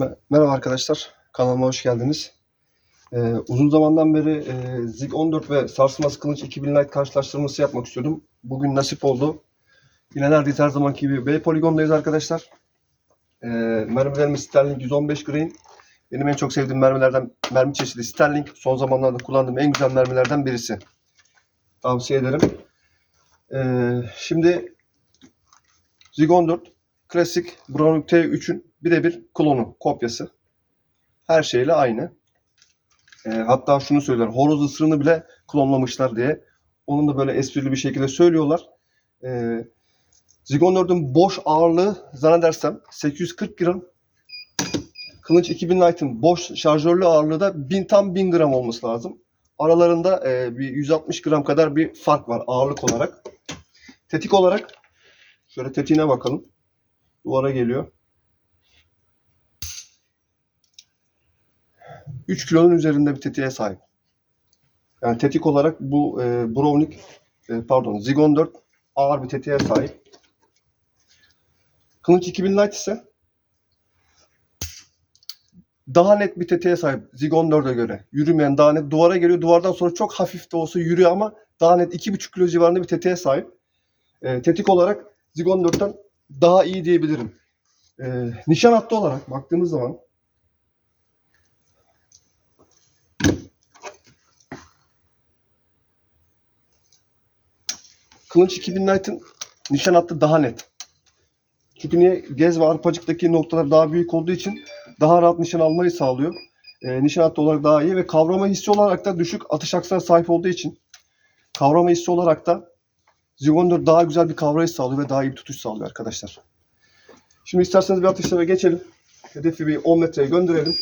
Me- Merhaba arkadaşlar, kanalıma hoş geldiniz. Ee, uzun zamandan beri e, Zig 14 ve Sarsılmaz Kılıç 2000 Lite karşılaştırması yapmak istiyordum. Bugün nasip oldu. Yine neredeyiz her zamanki gibi B poligondayız arkadaşlar. Ee, mermilerimiz Sterling 115 Green. Benim en çok sevdiğim mermilerden, mermi çeşidi Sterling. Son zamanlarda kullandığım en güzel mermilerden birisi. Tavsiye ederim. Ee, şimdi Zig 14 klasik Browning T3'ün birebir klonu, kopyası. Her şeyle aynı. Ee, hatta şunu söyler, horoz ısırını bile klonlamışlar diye. Onun da böyle esprili bir şekilde söylüyorlar. Ee, Zig 14'ün boş ağırlığı zannedersem 840 gram. Kılıç 2000 Light'ın boş şarjörlü ağırlığı da 1000 tam 1000 gram olması lazım. Aralarında e, bir 160 gram kadar bir fark var ağırlık olarak. Tetik olarak şöyle tetiğine bakalım. Duvara geliyor. 3 kilonun üzerinde bir tetiğe sahip. Yani tetik olarak bu e, Browning, e, pardon Zig 14 ağır bir tetiğe sahip. Kılıç 2000 Lite ise daha net bir tetiğe sahip Zig 14'e göre. Yürümeyen daha net duvara geliyor. Duvardan sonra çok hafif de olsa yürüyor ama daha net 2,5 kilo civarında bir tetiğe sahip. E, tetik olarak Zig 14'ten daha iyi diyebilirim. E, nişan hattı olarak baktığımız zaman Kılıç 2000 Knight'ın nişan hattı daha net. Çünkü niye? Gez ve arpacıktaki noktalar daha büyük olduğu için daha rahat nişan almayı sağlıyor. E, nişan hattı olarak daha iyi ve kavrama hissi olarak da düşük atış aksına sahip olduğu için kavrama hissi olarak da Zig 14 daha güzel bir kavrayış sağlıyor ve daha iyi bir tutuş sağlıyor arkadaşlar. Şimdi isterseniz bir atışlara geçelim. Hedefi bir 10 metreye gönderelim.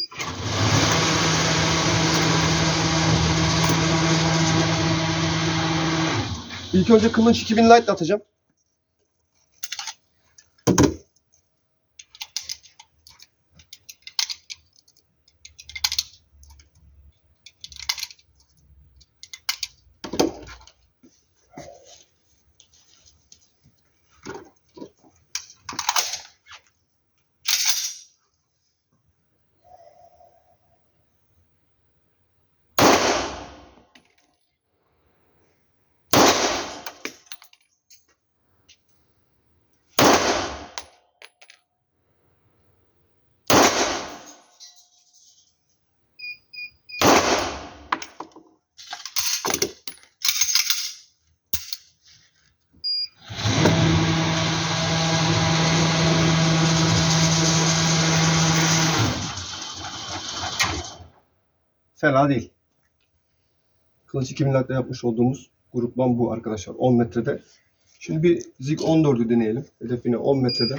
İlk önce kılıç 2000 light atacağım. Fena değil. Kılıç 2000 light ile yapmış olduğumuz grupman bu arkadaşlar 10 metrede. Şimdi bir Zig 14'ü deneyelim. Hedefine 10 metrede.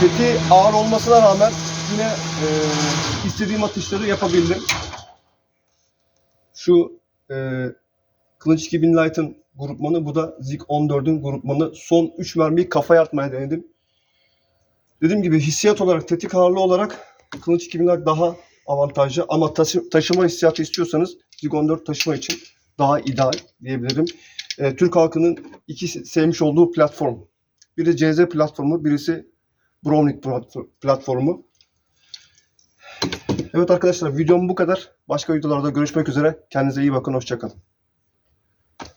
Seti ağır olmasına rağmen yine e, istediğim atışları yapabildim. Şu e, Kılıç 2000 Light'ın grupmanı, bu da Zig 14'ün grupmanı. Son 3 mermiyi kafaya atmaya denedim. Dediğim gibi hissiyat olarak, tetik ağırlığı olarak Kılıç 2000 Light daha avantajlı. Ama taşı- taşıma hissiyatı istiyorsanız Zig 14 taşıma için daha ideal diyebilirim. E, Türk halkının iki sevmiş olduğu platform. Biri CZ platformu, birisi Browning plat- platformu. Evet arkadaşlar videom bu kadar. Başka videolarda görüşmek üzere. Kendinize iyi bakın. Hoşçakalın.